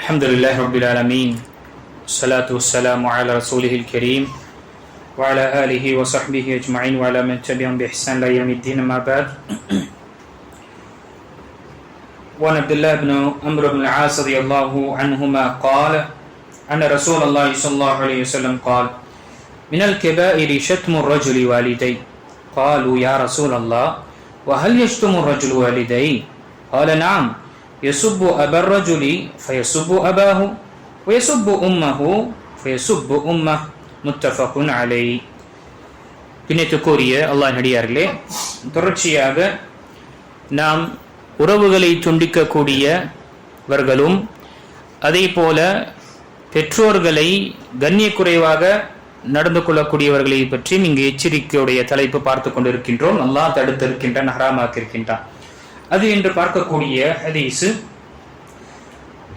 الحمد لله رب العالمين الصلاة والسلام على رسوله الكريم وعلى آله وصحبه أجمعين وعلى من تبعهم بإحسان إلى يوم الدين أما بعد. وعن عبد الله بن عمرو بن العاص رضي الله عنهما قال أن رسول الله صلى الله عليه وسلم قال من الكبائر شتم الرجل والديه قالوا يا رسول الله وهل يشتم الرجل والديه قال نعم. யசுப்பு அபர்ரஜுலி ஃபயசுப்பு அபாஹு வயசுப்பு உம்மஹு ஃபயசுப்பு உம்ம முத்தஃபகுன் அலை பிணைத்து கூறிய அல்லாஹ் நடிகார்களே தொடர்ச்சியாக நாம் உறவுகளை துண்டிக்கக்கூடியவர்களும் அதே போல பெற்றோர்களை கண்ணியக்குறைவாக நடந்து கொள்ளக்கூடியவர்களை பற்றி இங்கு எச்சரிக்கையுடைய தலைப்பு பார்த்து கொண்டிருக்கின்றோம் நல்லா தடுத்திருக்கின்றான் ஹராமாக்கியிருக்கின்றான் அது என்று பார்க்கக்கூடிய ஹதீஸு.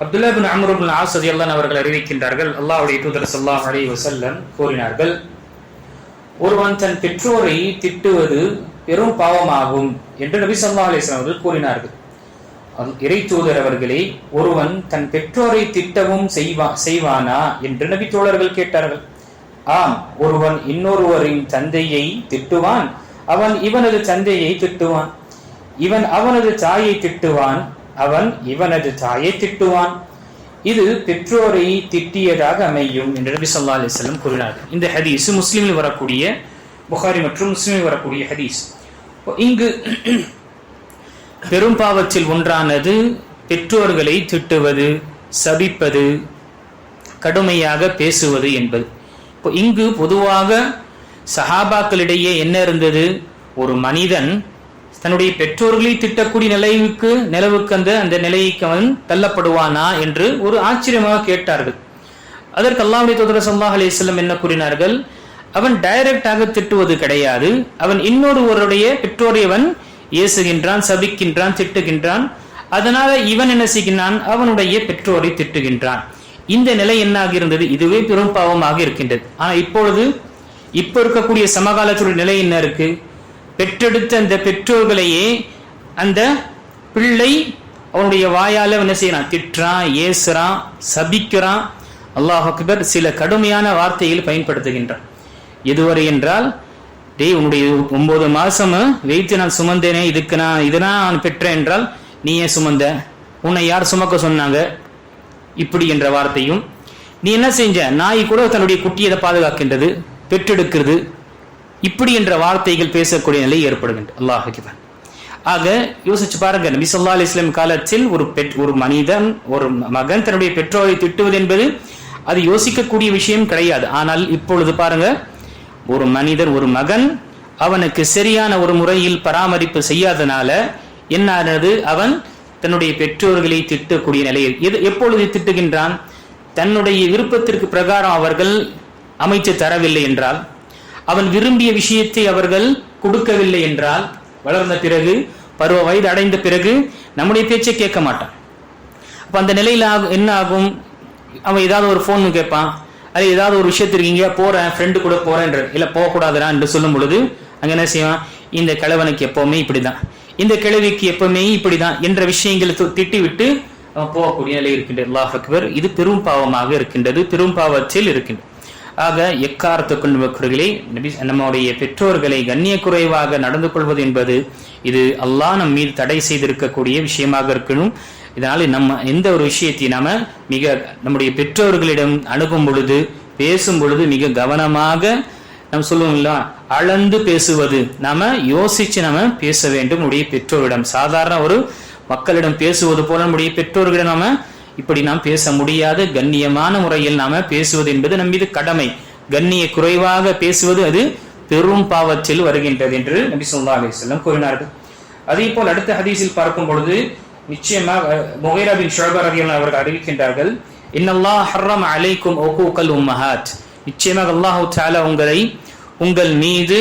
அப்துல்லா பின் அமருபின் ஆசதி அல்லான் அவர்கள் அறிவிக்கின்றார்கள். அல்லாவுடைய தூதர் சல்லாஹ் அலி வசல்லம் கூறினார்கள் ஒருவன் தன் பெற்றோரை திட்டுவது பெரும் பாவமாகும் என்று நபி சல்லா அலிஸ்லாம் அவர்கள் கூறினார்கள். இறை தூதர் அவர்களே ஒருவன் தன் பெற்றோரை திட்டவும் செய்வா செய்வானா? என்று நபி தோழர்கள் கேட்டார்கள். ஆம் ஒருவன் இன்னொருவரின் தந்தையை திட்டுவான் அவன் இவனது தந்தையை திட்டுவான். இவன் அவனது தாயை திட்டுவான். அவன் இவனது தாயை திட்டுவான். இது பெற்றோரை திட்டியதாக அமையும் என்று நபி சொல்லா அலிஸ்லம் கூறினார்கள் இந்த ஹதீஸ் முஸ்லீமில் வரக்கூடிய புகாரி மற்றும் முஸ்லீமில் வரக்கூடிய ஹதீஸ். இங்கு பெரும் பாவத்தில் ஒன்றானது பெற்றோர்களை திட்டுவது சபிப்பது கடுமையாக பேசுவது என்பது. இப்போ இங்கு பொதுவாக சஹாபாக்களிடையே என்ன இருந்தது? ஒரு மனிதன் தன்னுடைய பெற்றோர்களை திட்டக்கூடிய நிலைவுக்கு நிலவுக்கு அந்த அந்த நிலைக்கு அவன் தள்ளப்படுவானா என்று ஒரு ஆச்சரியமாக கேட்டார்கள். அதற்கு அல்லாவுடைய தோதர சல்லாஹ் அலிஸ்லம் என்ன கூறினார்கள்? அவன் டைரக்டாக திட்டுவது கிடையாது. அவன் இன்னொருவருடைய பெற்றோரை அவன் ஏசுகின்றான் சபிக்கின்றான் திட்டுகின்றான். அதனால இவன் என்ன செய்கின்றான்? அவனுடைய பெற்றோரை திட்டுகின்றான். இந்த நிலை என்னாக இருந்தது? இதுவே பெரும் பாவமாக இருக்கின்றது. ஆனா இப்பொழுது இப்ப இருக்கக்கூடிய சமகாலத்துடைய நிலை என்ன இருக்கு? பெற்றெடுத்த அந்த பெற்றோர்களையே அந்த பிள்ளை அவனுடைய வாயால் என்ன செய்யறான்? திட்டுறான் ஏசுறான் சபிக்கிறான். அல்லாஹ் அக்பர் சில கடுமையான வார்த்தையில் பயன்படுத்துகின்றான். எதுவரை என்றால் டேய் உன்னுடைய ஒன்பது மாசம் வைத்து நான் சுமந்தேனே இதுக்கு நான் இதனா நான் பெற்றேன் என்றால் நீ ஏன் சுமந்த? உன்னை யார் சுமக்க சொன்னாங்க? இப்படி என்ற வார்த்தையும் நீ என்ன செஞ்ச? நாய் கூட தன்னுடைய குட்டியை பாதுகாக்கின்றது பெற்றெடுக்கிறது. இப்படி என்ற வார்த்தைகள் பேசக்கூடிய நிலை ஏற்படுகின்ற. அல்லாஹ் ஆக யோசிச்சு பாருங்க நபி சொல்லா அலி இஸ்லாம் காலத்தில் ஒரு பெற் ஒரு மனிதன் ஒரு மகன் தன்னுடைய பெற்றோரை திட்டுவது என்பது அது யோசிக்கக்கூடிய விஷயம் கிடையாது. ஆனால் இப்பொழுது பாருங்க ஒரு மனிதர் ஒரு மகன் அவனுக்கு சரியான ஒரு முறையில் பராமரிப்பு செய்யாதனால என்னானது அவன் தன்னுடைய பெற்றோர்களை திட்டக்கூடிய நிலையில் எது எப்பொழுது திட்டுகின்றான்? தன்னுடைய விருப்பத்திற்கு பிரகாரம் அவர்கள் அமைச்சு தரவில்லை என்றால் அவன் விரும்பிய விஷயத்தை அவர்கள் கொடுக்கவில்லை என்றால் வளர்ந்த பிறகு பருவ வயது அடைந்த பிறகு நம்முடைய பேச்சை கேட்க மாட்டான். அப்போ அந்த நிலையில என்ன ஆகும்? அவன் ஏதாவது ஒரு ஃபோன் கேட்பான். அது ஏதாவது ஒரு விஷயத்திற்கு இங்கே போகிறேன் ஃப்ரெண்டு கூட போறேன்ற. இல்லை போகக்கூடாதுடா என்று சொல்லும் பொழுது அங்க என்ன செய்வான்? இந்த கிழவனுக்கு எப்போவுமே இப்படி தான் இந்த கிழவிக்கு எப்பவுமே இப்படிதான் என்ற விஷயங்களை திட்டி விட்டு அவன் போகக்கூடிய நிலை இருக்கின்றது. அல்லாஹ் அக்பர் இது பெரும் பாவமாக இருக்கின்றது பெரும் பாவத்தில் இருக்கின்றது. ஆக எக்காரத்துக்குள் கொண்டவர்களே நபி நம்முடைய பெற்றோர்களை கண்ணிய குறைவாக நடந்து கொள்வது என்பது இது அல்லாஹ் நம் மீது தடை செய்திருக்கக்கூடிய விஷயமாக இருக்கணும். இதனால் நம்ம எந்த ஒரு விஷயத்தை நாம மிக நம்முடைய பெற்றோர்களிடம் அணுகும் பொழுது பேசும் பொழுது மிக கவனமாக நம்ம சொல்லுவோம்ல அளந்து பேசுவது. நாம யோசிச்சு நாம பேச வேண்டும். நம்முடைய பெற்றோரிடம் சாதாரண ஒரு மக்களிடம் பேசுவது போல நம்முடைய பெற்றோர்களிடம் நாம இப்படி நாம் பேச முடியாது கண்ணியமான முறையில் நாம பேசுவது என்பது நம் மீது கடமை. கண்ணிய குறைவாக பேசுவது அது பெரும் பாவத்தில் வருகின்றது என்று நபி சொல்லா செல்லம் கூறினார்கள். அதே போல் அடுத்த ஹதீஸில் பார்க்கும் பொழுது நிச்சயமாக முகைரா பின் ஷோபர் அவர்கள் அறிவிக்கின்றார்கள் இன்னல்லா ஹர்ரம் அலைக்கும் ஒகூக்கல் உம்மஹாத். நிச்சயமாக அல்லாஹு தாலா உங்களை உங்கள் மீது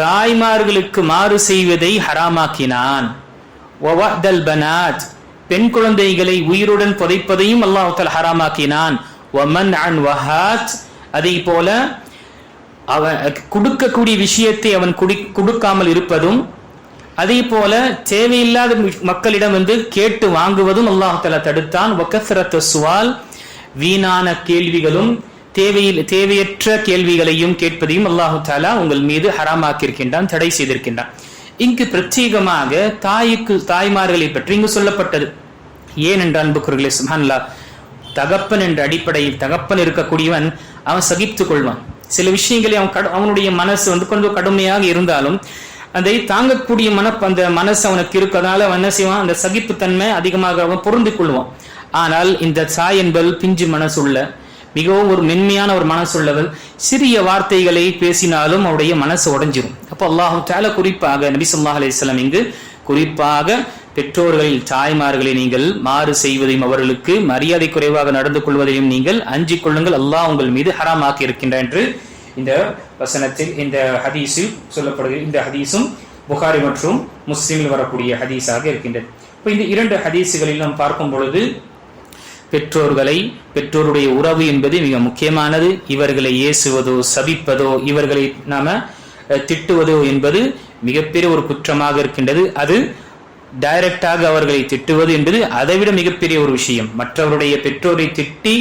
தாய்மார்களுக்கு மாறு செய்வதை ஹராமாக்கினான். பனாத். பெண் குழந்தைகளை உயிருடன் புதைப்பதையும் அல்லாஹு ஹராமாக்கினான். Oman an வஹாத். அதே போல அவன் கொடுக்கக்கூடிய விஷயத்தை அவன் கொடுக்காமல் இருப்பதும் அதே போல தேவையில்லாத மக்களிடம் வந்து கேட்டு வாங்குவதும் அல்லாஹால தடுத்தான். வக்கசரத்த சுவால். வீணான கேள்விகளும் தேவையில் தேவையற்ற கேள்விகளையும் கேட்பதையும் அல்லாஹு தாலா உங்கள் மீது ஹராமாக்கியிருக்கின்றான் தடை செய்திருக்கின்றான். இங்கு பிரத்யேகமாக தாய்க்கு தாய்மார்களை பற்றி இங்கு சொல்லப்பட்டது. ஏன் என்ற அன்புக்குறர்களே சுஹான்லா தகப்பன் என்ற அடிப்படையில் தகப்பன் இருக்கக்கூடியவன் அவன் சகித்துக் கொள்வான். சில விஷயங்களை அவன் கடு- அவனுடைய மனசு வந்து கொஞ்சம் கடுமையாக இருந்தாலும் அதை தாங்கக்கூடிய மன அந்த மனசு அவனுக்கு இருக்கனால அவன் என்ன செய்வான்? அந்த சகிப்புத்தன்மை அதிகமாக அவன் பொருந்து கொள்வான். ஆனால் இந்த சாய் என்பது பிஞ்சு மனசுள்ள மிகவும் ஒரு மென்மையான ஒரு மனசுள்ளவள். சிறிய வார்த்தைகளை பேசினாலும் அவருடைய மனசு உடஞ்சிரும். அப்போ அல்லாஹு தால குறிப்பாக நபி ஸல்லல்லாஹு அலிஸ்லாம் இங்கு குறிப்பாக பெற்றோர்களில் தாய்மார்களை நீங்கள் மாறு செய்வதையும் அவர்களுக்கு மரியாதை குறைவாக நடந்து கொள்வதையும் நீங்கள் அஞ்சிக் கொள்ளுங்கள். அல்லாஹ் உங்கள் மீது ஹராமாக்கி இருக்கின்றான் என்று இந்த வசனத்தில் இந்த ஹதீஸில் சொல்லப்படுகிற இந்த ஹதீஸும் புகாரி மற்றும் முஸ்லீமில் வரக்கூடிய ஹதீஸாக இருக்கின்றது. இப்போ இந்த இரண்டு ஹதீஸுகளில் நாம் பார்க்கும் பொழுது பெற்றோர்களை பெற்றோருடைய உறவு என்பது மிக முக்கியமானது. இவர்களை ஏசுவதோ சபிப்பதோ இவர்களை நாம திட்டுவதோ என்பது மிகப்பெரிய ஒரு குற்றமாக இருக்கின்றது. அது டைரக்டாக அவர்களை திட்டுவது என்பது அதைவிட மிகப்பெரிய ஒரு விஷயம். மற்றவருடைய பெற்றோரை திட்டி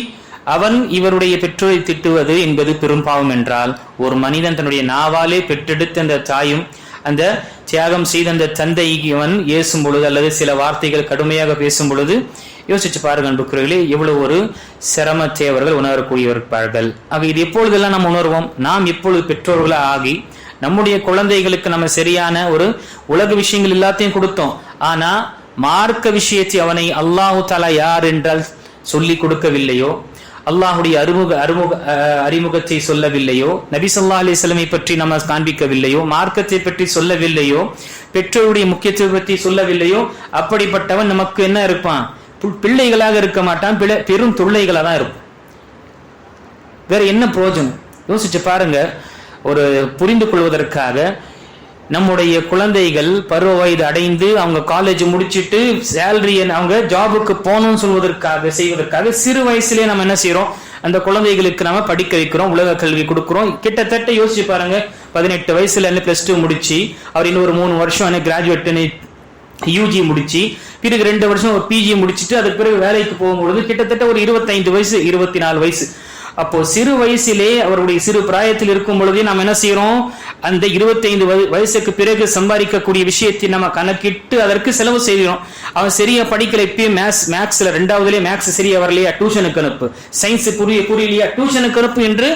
அவன் இவருடைய பெற்றோரை திட்டுவது என்பது பெரும் பாவம் என்றால் ஒரு மனிதன் தன்னுடைய நாவாலே பெற்றெடுத்த அந்த தாயும் அந்த தியாகம் செய்த அந்த தந்தை இவன் ஏசும் பொழுது அல்லது சில வார்த்தைகள் கடுமையாக பேசும் பொழுது யோசிச்சு பாருங்க அன்புக்குறவர்களே எவ்வளவு ஒரு சிரமத்தை அவர்கள் உணரக்கூடியவர்கள் ஆக இது எப்பொழுதெல்லாம் நாம் உணர்வோம்? நாம் எப்பொழுது பெற்றோர்களாக ஆகி நம்முடைய குழந்தைகளுக்கு நம்ம சரியான ஒரு உலக விஷயங்கள் எல்லாத்தையும் கொடுத்தோம். ஆனா மார்க்க விஷயத்தை அவனை அல்லாஹு தாலா யார் என்றால் சொல்லி கொடுக்கவில்லையோ? அல்லாஹுடைய அறிமுக அறிமுக அறிமுகத்தை சொல்லவில்லையோ நபி ஸல்லல்லாஹு பற்றி நம்ம காண்பிக்கவில்லையோ மார்க்கத்தை பற்றி சொல்லவில்லையோ பெற்றோருடைய முக்கியத்துவத்தை சொல்லவில்லையோ அப்படிப்பட்டவன் நமக்கு என்ன இருப்பான்? பிள்ளைகளாக இருக்க மாட்டான் பிழை- பெரும் தொல்லைகளாக தான் இருக்கும் வேற என்ன பிரயோஜனம்? யோசிச்சு பாருங்க. ஒரு புரிந்து கொள்வதற்காக நம்முடைய குழந்தைகள் பருவ வயது அடைந்து அவங்க காலேஜ் முடிச்சுட்டு சேலரி அவங்க ஜாபுக்கு போகணும்னு சொல்வதற்காக செய்வதற்காக சிறு வயசுலேயே நம்ம என்ன செய்யறோம் அந்த குழந்தைகளுக்கு நம்ம படிக்க வைக்கிறோம் உலக கல்வி கொடுக்குறோம். கிட்டத்தட்ட யோசிச்சு பாருங்க பதினெட்டு வயசுல என்ன பிளஸ் டூ முடிச்சு அவர் இன்னும் ஒரு மூணு வருஷம் என்ன கிராஜுவேட் யூஜி முடிச்சு பிறகு ரெண்டு வருஷம் ஒரு பிஜி முடிச்சுட்டு அதுக்கு பிறகு வேலைக்கு போகும்பொழுது கிட்டத்தட்ட ஒரு இருபத்தைந்து வயசு இருபத்தி நாலு வயசு. அப்போ சிறு வயசிலே அவருடைய சிறு பிராயத்தில் இருக்கும் பொழுதே நாம் என்ன செய்யறோம் அந்த இருபத்தைந்து வயசுக்கு பிறகு சம்பாதிக்கக்கூடிய விஷயத்தை நம்ம கணக்கிட்டு அதற்கு செலவு செய்கிறோம். அவன் சரியா படிக்கல இப்பயும் மேக்ஸ் மேக்ஸ்ல ரெண்டாவதுலேயே மேக்ஸ் சரியா வரலையா? டியூஷனுக்கு அனுப்பு. சயின்ஸ் புரிய புரியலையா? டியூஷனுக்கு அனுப்பு என்று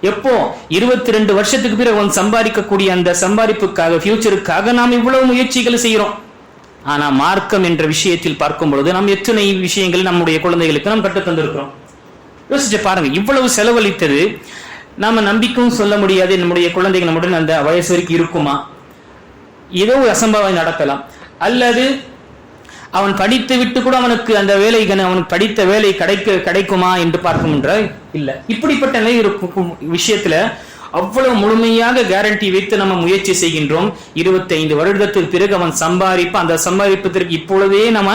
எப்போ? இருபத்தி ரெண்டு வருஷத்துக்கு பிறகு அவன் சம்பாதிக்கக்கூடிய அந்த சம்பாதிப்புக்காக ஃபியூச்சருக்காக நாம் இவ்வளவு முயற்சிகள் செய்கிறோம். ஆனா மார்க்கம் என்ற விஷயத்தில் பார்க்கும் பொழுது நாம் எத்தனை விஷயங்கள் நம்முடைய குழந்தைகளுக்கு நாம் கற்றுத் தந்திருக்கிறோம்? யோசிச்சு பாருங்க இவ்வளவு செலவழித்தது நாம நம்பிக்கையும் சொல்ல முடியாது. நம்முடைய குழந்தைகள் நம்முடன் அந்த வயசு வரைக்கும் இருக்குமா? ஏதோ ஒரு அசம்பாவம் நடக்கலாம். அல்லது அவன் படித்து விட்டு கூட அவனுக்கு அந்த வேலை அவனுக்கு படித்த வேலை கிடைக்க கிடைக்குமா என்று பார்க்கும் என்றால் இல்ல. இப்படிப்பட்ட நிலை இருக்கும் விஷயத்துல அவ்வளவு முழுமையாக கேரண்டி வைத்து நம்ம முயற்சி செய்கின்றோம். 25 வருடத்துக்கு பிறகு அவன் சம்பாதிப்பு அந்த சம்பாதிப்பதற்கு இப்பொழுதே நம்ம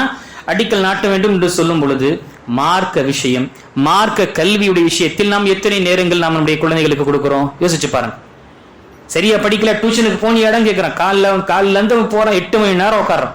அடிக்கல் நாட்ட வேண்டும் என்று சொல்லும் பொழுது மார்க்க விஷயம் மார்க்க கல்வியுடைய விஷயத்தில் நாம் எத்தனை நேரங்கள் நாம் நம்முடைய குழந்தைகளுக்கு கொடுக்குறோம்? யோசிச்சு பாருங்க. சரியா படிக்கல டியூஷனுக்கு போன இடம் கேட்குறான் காலில் காலைல இருந்து அவன் போறான் எட்டு மணி நேரம் உட்கார்றான்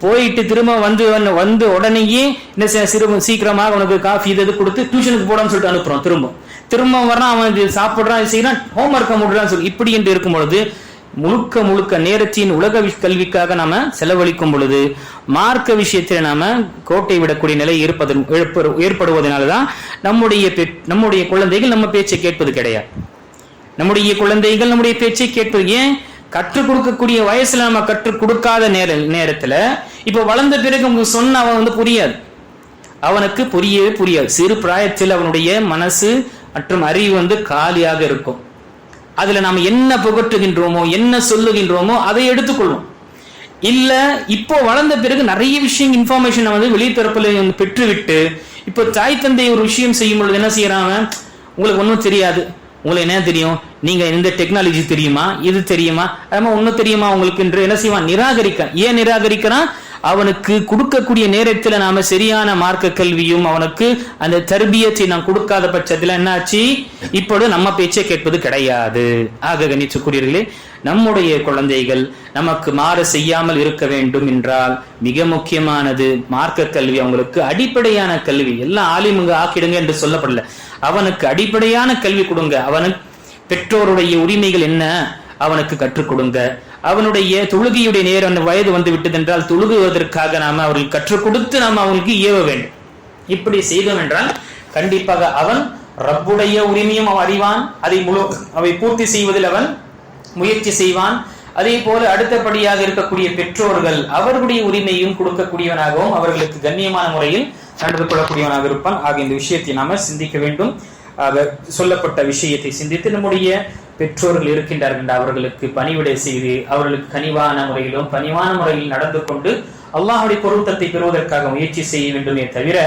போயிட்டு திரும்ப வந்து வந்து- உடனேயே என்ன சிறு சீக்கிரமாக உனக்கு காஃபி இது கொடுத்து டியூஷனுக்கு போடான்னு சொல்லிட்டு அனுப்புறோம் திரும்ப. திரும்ப வரான் அவன் சாப்பிட்றான் சாப்பிடுறான் இது செய்யறான் ஹோம்ஒர்க்கை முடிறான்னு சொல்லி இப்படி என்று இருக்கும் பொழுது முழுக்க முழுக்க நேரத்தின் உலக கல்விக்காக நாம செலவழிக்கும் பொழுது மார்க்க விஷயத்தில் நாம கோட்டை விடக்கூடிய நிலை இருப்பதன் ஏற்படு- ஏற்படுவதனாலதான் நம்முடைய நம்முடைய குழந்தைகள் நம்ம பேச்சை கேட்பது கிடையாது. நம்முடைய குழந்தைகள் நம்முடைய பேச்சை கேட்பது ஏன்? கற்றுக் கொடுக்கக்கூடிய வயசுல நம்ம கற்றுக் கொடுக்காத நேர நேரத்துல இப்ப வளர்ந்த பிறகு உங்களுக்கு சொன்ன அவன் வந்து புரியாது. அவனுக்கு புரியவே புரியாது. சிறு பிராயத்தில் அவனுடைய மனசு மற்றும் அறிவு வந்து காலியாக இருக்கும். அதுல நாம் என்ன புகட்டுகின்றோமோ என்ன சொல்லுகின்றோமோ அதை எடுத்துக்கொள்வோம். இல்ல இப்போ வளர்ந்த பிறகு நிறைய விஷயம் இன்ஃபர்மேஷன் வந்து வெளித்தரப்புல வந்து பெற்றுவிட்டு இப்போ தாய் தந்தை ஒரு விஷயம் செய்யும் பொழுது என்ன செய்யறாங்க? உங்களுக்கு ஒன்றும் தெரியாது. உங்களுக்கு என்ன தெரியும்? நீங்க இந்த டெக்னாலஜி தெரியுமா? இது தெரியுமா? அதமா ஒன்றும் தெரியுமா உங்களுக்கு என்று என்ன செய்வான்? நிராகரிக்க. ஏன் நிராகரிக்கிறான்? அவனுக்கு கொடுக்கக்கூடிய நேரத்தில் நாம சரியான மார்க்க கல்வியும் அவனுக்கு அந்த தர்பியத்தை நாம் கொடுக்காத பட்சத்தில் என்னாச்சு? இப்பொழுது நம்ம பேச்சை கேட்பது கிடையாது. ஆக கணிச்சுக்குரியர்களே நம்முடைய குழந்தைகள் நமக்கு மாறு செய்யாமல் இருக்க வேண்டும் என்றால் மிக முக்கியமானது மார்க்க கல்வி. அவங்களுக்கு அடிப்படையான கல்வி. எல்லாம் ஆலிமுங்க ஆக்கிடுங்க என்று சொல்லப்படல. அவனுக்கு அடிப்படையான கல்வி கொடுங்க. அவனுக்கு பெற்றோருடைய உரிமைகள் என்ன? அவனுக்கு கற்றுக் கொடுங்க. அவனுடைய தொழுகையுடைய நேரம் வயது வந்து விட்டது என்றால் தொழுகுவதற்காக நாம் அவர்கள் கற்றுக் கொடுத்து நாம் அவனுக்கு ஏவ வேண்டும். இப்படி செய்தோம் என்றால் கண்டிப்பாக அவன் ரப்புடைய உரிமையும் அவன் அறிவான் அதை முழு அவை பூர்த்தி செய்வதில் அவன் முயற்சி செய்வான். அதே போல அடுத்தபடியாக இருக்கக்கூடிய பெற்றோர்கள் அவர்களுடைய உரிமையும் கொடுக்கக்கூடியவனாகவும் அவர்களுக்கு கண்ணியமான முறையில் நடந்து கொள்ளக்கூடியவனாக இருப்பான். ஆக இந்த விஷயத்தை நாம சிந்திக்க வேண்டும். சொல்லப்பட்ட விஷயத்தை சிந்தித்து நம்முடைய பெற்றோர்கள் இருக்கின்றார்கள் அவர்களுக்கு பணிவிடை செய்து அவர்களுக்கு கனிவான முறையிலும் பணிவான முறையில் நடந்து கொண்டு அல்லாஹுடைய பொருத்தத்தை பெறுவதற்காக முயற்சி செய்ய வேண்டுமே தவிர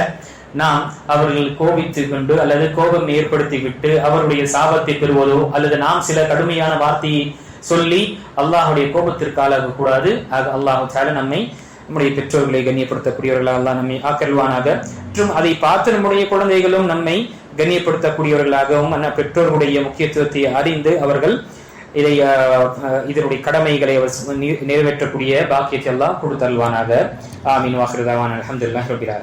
நாம் அவர்கள் கோபித்து கொண்டு அல்லது கோபம் ஏற்படுத்தி விட்டு அவருடைய சாபத்தை பெறுவதோ அல்லது நாம் சில கடுமையான வார்த்தையை சொல்லி அல்லாஹுடைய கோபத்திற்கு ஆளாக கூடாது. ஆக அல்லாஹு சால நம்மை நம்முடைய பெற்றோர்களை கண்ணியப்படுத்தக்கூடியவர்களாக அல்லாஹ் நம்மை ஆக்கல்வானாக மற்றும் அதை பார்த்து நம்முடைய குழந்தைகளும் நம்மை கண்ணியப்படுத்தக்கூடியவர்களாகவும் அந்த பெற்றோர்களுடைய முக்கியத்துவத்தை அறிந்து அவர்கள் இதை இதனுடைய கடமைகளை அவர் நிறைவேற்றக்கூடிய பாக்கியத்தை எல்லாம் கொடுத்தல்வானாக ஆமீன். வாக்குறதாவான் அலமதுல்லாஹ் ரபில்